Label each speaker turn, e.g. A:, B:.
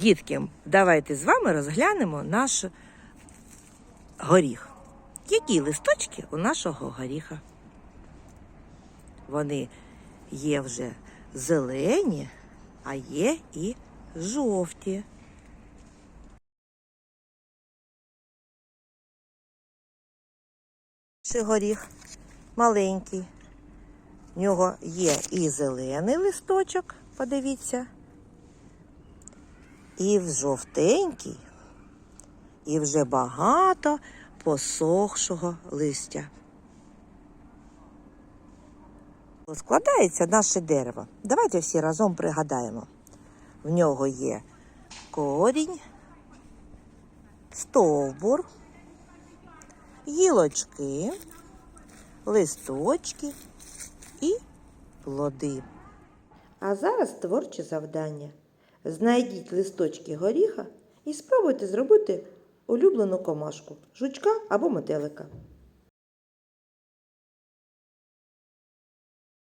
A: Дітки, давайте з вами розглянемо наш горіх. Які листочки у нашого горіха? Вони є вже зелені, а є і жовті. Горіх маленький. В нього є і зелений листочок, подивіться, і в жовтенький, і вже багато посохшого листя. Складається наше дерево. Давайте всі разом пригадаємо. В нього є корінь, стовбур, гілочки, листочки і плоди. А зараз творче завдання. Знайдіть листочки горіха і спробуйте зробити улюблену комашку жучка або метелика.